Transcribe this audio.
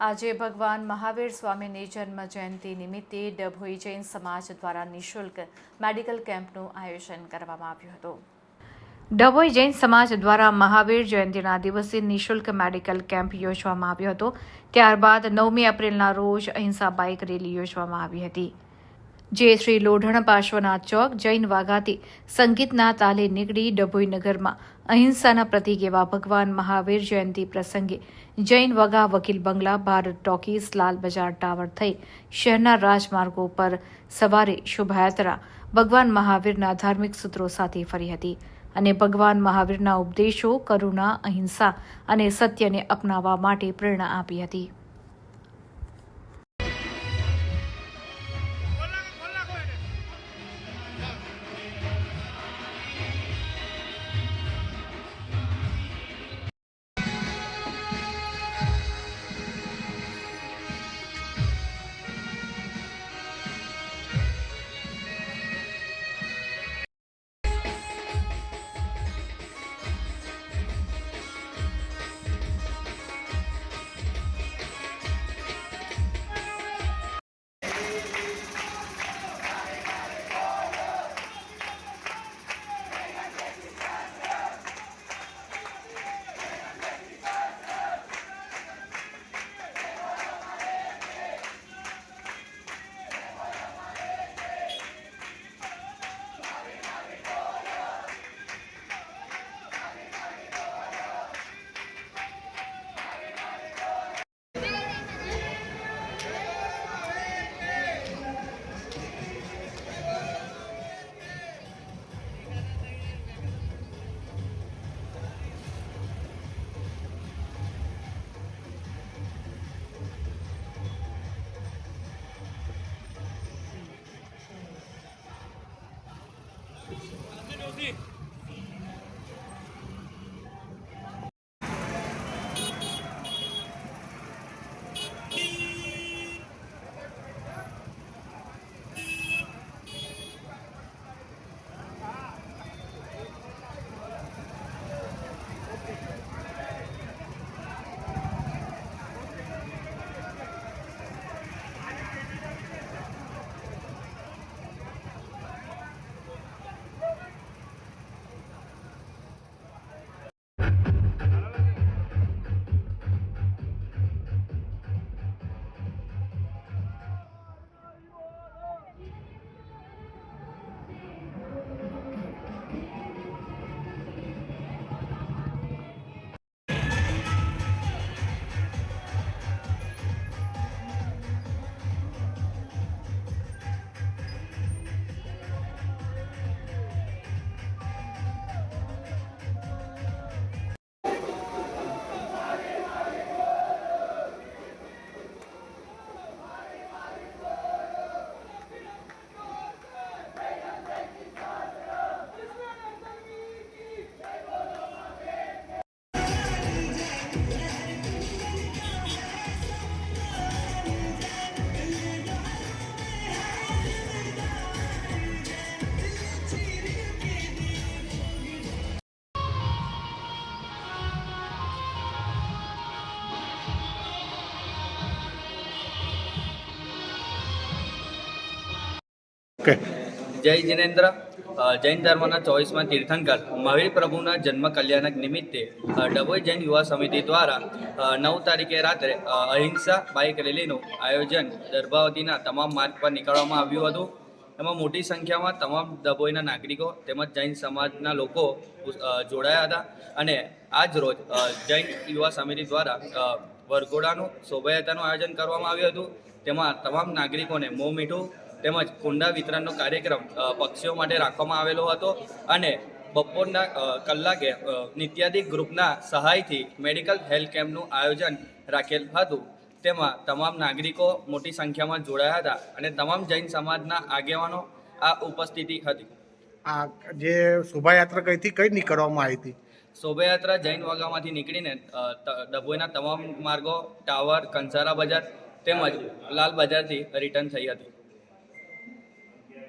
આજે ભગવાન મહાવીર સ્વામીની જન્મ જયંતિ નિમિત્તે ડભોઈ જૈન સમાજ દ્વારા નિઃશુલ્ક મેડિકલ કેમ્પનું આયોજન કરવામાં આવ્યું હતું. ડભોઈ જૈન સમાજ દ્વારા મહાવીર જયંતિના દિવસે નિઃશુલ્ક મેડિકલ કેમ્પ યોજવામાં આવ્યો હતો. ત્યારબાદ નવમી એપ્રિલના રોજ અહિંસા બાઇક રેલી યોજવામાં આવી હતી. જે શ્રી લોઢણ પાર્શ્વનાથ ચોક જૈન વાઘાથી સંગીતના તાલે નીકળી ડભોઈ નગરમાં અહિંસાના પ્રતીક એવા ભગવાન મહાવીર જયંતિ પ્રસંગે જૈન વગા વકીલ બંગલા, ભારત ટોકીઝ, લાલ બજાર ટાવર થઈ શહેરના રાજમાર્ગો પર સવારે શોભાયાત્રા ભગવાન મહાવીરના ધાર્મિક સૂત્રો સાથે ફરી હતી અને ભગવાન મહાવીરના ઉપદેશો, કરુણા, અહિંસા અને સત્યને અપનાવવા માટે પ્રેરણા આપી હતી. 안 내려오지. ઓકે. જય જિનેન્દ્ર. જૈન ધર્મના ચોવીસમાં તીર્થંકર. મહાવીર પ્રભુના જન્મ કલ્યાણક નિમિત્તે ડભોઈ જૈન યુવા સમિતિ દ્વારા નવ તારીખે રાત્રે અહિંસા બાઇક રેલીનું આયોજન દર્ભાવતીના તમામ માર્ગ પર નીકળવામાં આવ્યું હતું. એમાં મોટી સંખ્યામાં તમામ ડભોઈના નાગરિકો તેમજ જૈન સમાજના લોકો જોડાયા હતા. અને આજ રોજ જૈન યુવા સમિતિ દ્વારા વરઘોડાનું શોભાયાત્રાનું આયોજન કરવામાં આવ્યું હતું. તેમાં તમામ નાગરિકોને મોં મીઠું તેમજ કુંડા વિતરણનો કાર્યક્રમ પક્ષીઓ માટે રાખવામાં આવેલો હતો અને બપોરના કલાકે નિત્યાધિક ગ્રુપના સહાયથી મેડિકલ હેલ્થ કેમ્પનું આયોજન રાખેલ હતું. તેમાં તમામ નાગરિકો મોટી સંખ્યામાં જોડાયા હતા અને તમામ જૈન સમાજના આગેવાનો આ ઉપસ્થિતિ હતી. આ જે શોભાયાત્રા કઈથી કઈ નીકળવામાં આવી હતી? શોભાયાત્રા જૈન વાગામાંથી નીકળીને ડભોઈના તમામ માર્ગો ટાવર કંસારા બજાર તેમજ લાલ બજારથી રિટર્ન થઈ હતી.